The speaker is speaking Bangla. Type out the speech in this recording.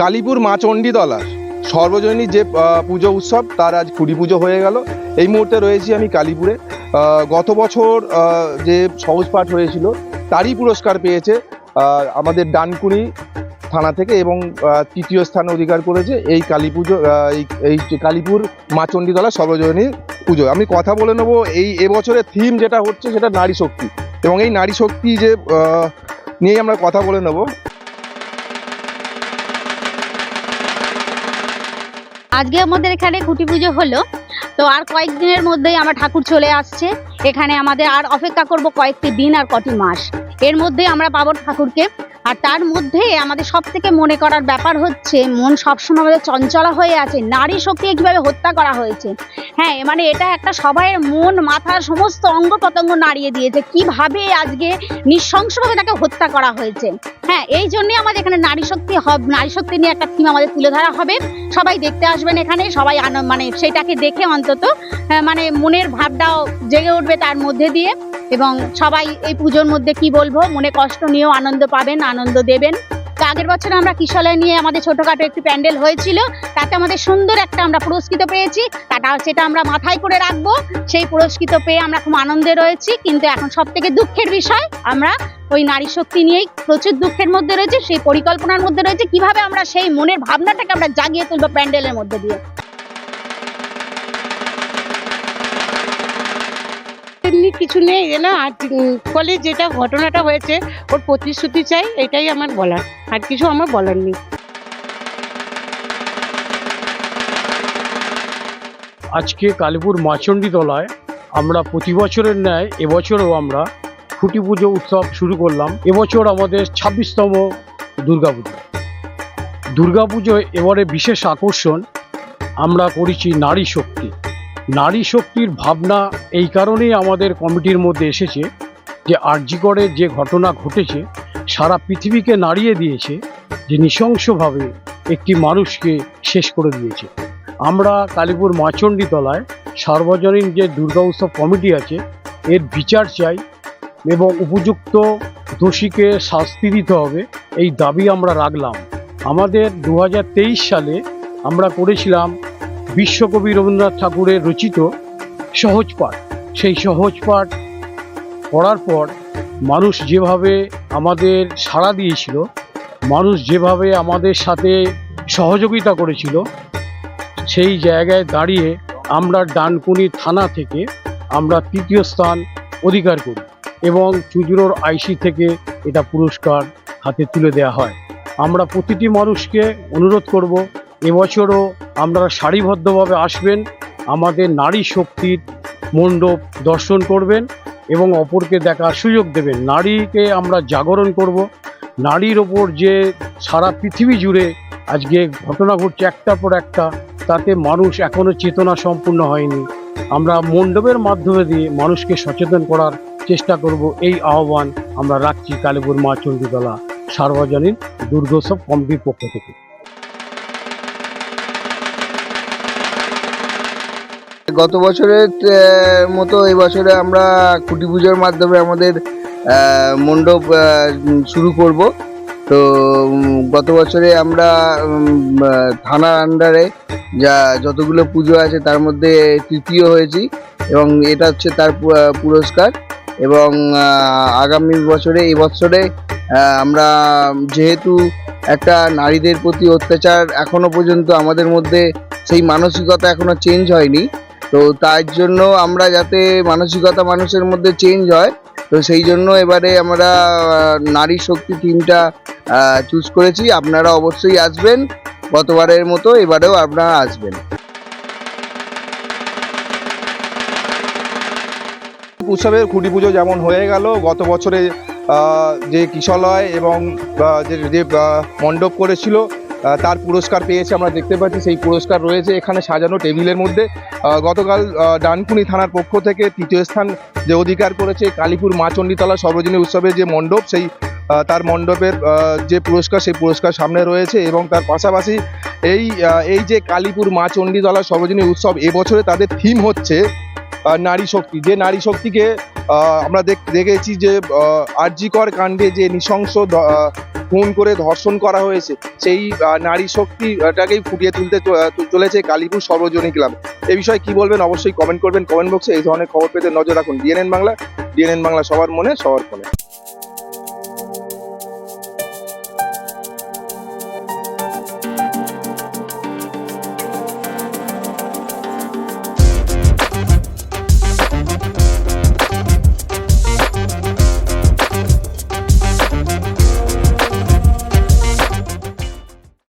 কালীপুর মা চণ্ডীতলা সর্বজনীন যে পুজো উৎসব, তার আজ খুঁড়ি পুজো হয়ে গেল। এই মুহূর্তে রয়েছি আমি কালীপুরে। গত বছর যে সহজ পাঠ হয়েছিল, তারই পুরস্কার পেয়েছে আমাদের ডানকুনি থানা থেকে এবং তৃতীয় স্থান অধিকার করেছে এই কালী পুজো এই কালীপুর মা চণ্ডীতলা সর্বজনীন পুজো। আমি কথা বলে নেব, এই এবছরের থিম যেটা হচ্ছে, সেটা নারী শক্তি। এবং এই নারী শক্তি যে নিয়েই আমরা কথা বলে নেব আজকে আমাদের এখানে খুঁটি পুজো হলো, তো আর কয়েকদিনের মধ্যেই আমার ঠাকুর চলে আসছে। এখানে আমাদের আর অপেক্ষা করব কয়েকটি দিন আর কটি মাস। এর মধ্যেই আমরা পাবো ঠাকুরকে। আর তার মধ্যে আমাদের সব থেকে মনে করার ব্যাপার হচ্ছে মন সবসময় আমাদের চঞ্চলা হয়ে আছে নারী শক্তিকে কীভাবে হত্যা করা হয়েছে। হ্যাঁ মানে এটা একটা সবাই মন মাথার সমস্ত অঙ্গ প্রত্যঙ্গ নাড়িয়ে দিয়েছে কীভাবে আজকে নৃশংসভাবে তাকে হত্যা করা হয়েছে। হ্যাঁ এই জন্যে আমাদের এখানে নারী শক্তি হব নারী শক্তি নিয়ে একটা থিম আমাদের তুলে ধরা হবে। সবাই দেখতে আসবেন এখানে সবাই মানে সেটাকে দেখে অন্তত আহ, মানে মনের ভাবটাও জেগে উঠবে তার মধ্যে দিয়ে। এবং সবাই এই পুজোর মধ্যে কি বলব, মনে কষ্ট নিয়েও আনন্দ পাবেন, আনন্দ দেবেন। তো আগের বছর আমরা কিশলয় নিয়ে আমাদের ছোটখাটো একটি প্যান্ডেল হয়েছিল, তাতে আমাদের সুন্দর একটা আমরা পুরস্কৃত পেয়েছি, তাটা সেটা আমরা মাথায় করে রাখব। সেই পুরস্কৃত পেয়ে আমরা খুব আনন্দে রয়েছি, কিন্তু এখন সব থেকে দুঃখের বিষয়, আমরা ওই নারী শক্তি নিয়েই প্রচুর দুঃখের মধ্যে রয়েছে, সেই পরিকল্পনার মধ্যে রয়েছে, কীভাবে আমরা সেই মনের ভাবনাটাকে আমরা জাগিয়ে তুলবো প্যান্ডেলের মধ্যে দিয়ে। এমনি কিছু নেই, এ না, আর ফলে যেটা ঘটনাটা হয়েছে, ওর প্রতিশ্রুতি চাই, এটাই আমার বলার। আর কিছু আমার বলার নেই। আজকে কালীপুর মাচণ্ডী তলায় আমরা প্রতি বছরের ন্যায়, এবছরও আমরা খুঁটি পুজো উৎসব শুরু করলাম। এবছর আমাদের ছাব্বিশতম দুর্গাপুজো। দুর্গাপুজো এবারে বিশেষ আকর্ষণ, আমরা করেছি নারী শক্তি। নারী শক্তির ভাবনা এই কারণেই আমাদের কমিটির মধ্যে এসেছে যে আর্যিকরে যে ঘটনা ঘটেছে, সারা পৃথিবীকে নাড়িয়ে দিয়েছে, যে নৃশংসভাবে একটি মানুষকে শেষ করে দিয়েছে। আমরা কালীপুর মাচণ্ডী তলায় সার্বজনীন যে দুর্গা উৎসব কমিটি আছে, এর বিচার চাই এবং উপযুক্ত দোষীকে শাস্তি দিতে হবে, এই দাবি আমরা রাখলাম। আমাদের দু হাজার তেইশ সালে আমরা করেছিলাম বিশ্বকবি রবীন্দ্রনাথ ঠাকুরের রচিত সহজ পাঠ। সেই সহজ পাঠ পড়ার পর মানুষ যেভাবে আমাদের সাড়া দিয়েছিল, মানুষ যেভাবে আমাদের সাথে সহযোগিতা করেছিল, সেই জায়গায় দাঁড়িয়ে আমরা ডানকুনি থানা থেকে আমরা তৃতীয় স্থান অধিকার করি এবং চুজুরোর আইসি থেকে এটা পুরস্কার হাতে তুলে দেওয়া হয়। আমরা প্রতিটি মানুষকে অনুরোধ করব এবছরও আপনারা সারিবদ্ধভাবে আসবেন। আমাদের নারী শক্তির মণ্ডপ দর্শন করবেন এবং অপরকে দেখার সুযোগ দেবেন। নারীকে আমরা জাগরণ করব। নারীর ওপর যে সারা পৃথিবী জুড়ে আজকে ঘটনা ঘটছে একটার পর একটা, তাতে মানুষ এখনও চেতনা সম্পূর্ণ হয়নি। আমরা মণ্ডপের মাধ্যমে দিয়ে মানুষকে সচেতন করার চেষ্টা করব। এই আহ্বান আমরা রাখছি কালীপুর মা চণ্ডীতলা সার্বজনীন দুর্গোৎসব কমিটির পক্ষ থেকে। গত বছরের মতো এই বছরে আমরা খুঁটি পুজোর মাধ্যমে আমাদের মণ্ডপ শুরু করব। তো গত বছরে আমরা থানার আন্ডারে যা যতগুলো পুজো আছে তার মধ্যে তৃতীয় হয়েছি এবং এটা হচ্ছে তার পুরস্কার এবং আগামী বছরে, এই বছরে আমরা যেহেতু একটা নারীদের প্রতি অত্যাচার এখনও পর্যন্ত আমাদের মধ্যে সেই মানসিকতা এখনও চেঞ্জ হয়নি তো তার জন্য আমরা যাতে মানসিকতা মানুষের মধ্যে চেঞ্জ হয়, তো সেই জন্য এবারে আমরা নারী শক্তি টিমটা চুজ করেছি। আপনারা অবশ্যই আসবেন। গতবারের মতো এবারেও আপনারা আসবেন। উৎসবের খুঁটি পুজো যেমন হয়ে গেল, গত বছরে যে কিশলয় এবং যে মণ্ডপ করেছিল তার পুরস্কার পেয়েছে, আমরা দেখতে পাচ্ছি সেই পুরস্কার রয়েছে এখানে সাজানো টেবিলের মধ্যে। গতকাল ডানকুনি থানার পক্ষ থেকে তৃতীয় স্থান যে অধিকার করেছে কালীপুর মা চণ্ডীতলা সর্বজনীন উৎসবের যে মণ্ডপ, সেই তার মণ্ডপের যে পুরস্কার, সেই পুরস্কার সামনে রয়েছে এবং তার পাশাপাশি এই এই যে কালীপুর মা চণ্ডীতলা সর্বজনীন উৎসব এবছরে তাদের থিম হচ্ছে নারী শক্তি। যে নারী শক্তিকে আমরা দেখ- দেখেছি যে আরজিকর কাণ্ডে যে নৃশংস খুন করে ধর্ষণ করা হয়েছে, সেই নারী শক্তিটাকেই ফুটিয়ে তুলতে চলেছে কালীপুর সর্বজনী ক্লাব। এ বিষয়ে কি বলবেন? অবশ্যই কমেন্ট করবেন। কমেন্ট বক্সে এই ধরনের খবর পেতে নজর রাখুন। ডিএনএন বাংলা ডিএনএন বাংলা সবার মনে, সবার ফোনে।